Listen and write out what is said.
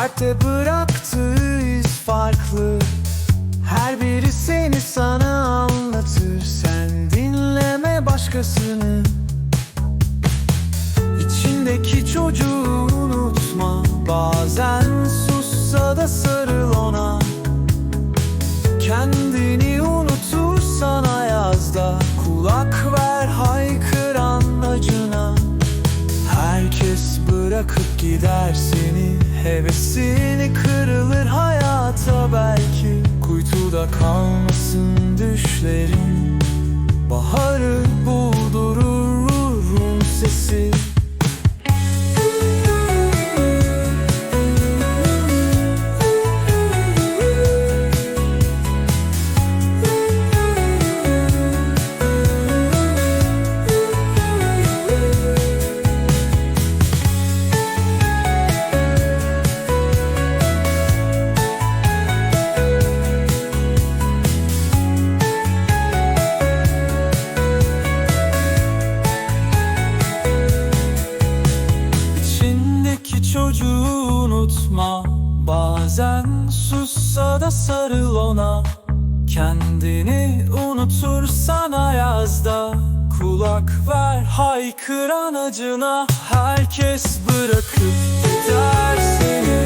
kalpte bıraktığı iz farklı. Her biri seni sana anlatır. Sen dinleme başkasını. İçindeki çocuğu unutma. Bazen sussa da sarıl ona. Kendini unutursan ayazda Kulak ver gider seni. Hevesini kırılır hayata belki. Kuytuda kalmasın düşlerin. Baharı buldurur ruhun sesi Çocuğu unutma. Bazen sussa da sarıl ona. Kendini unutursan ayazda. Kulak ver haykıran acına. Herkes bırakıp gider seni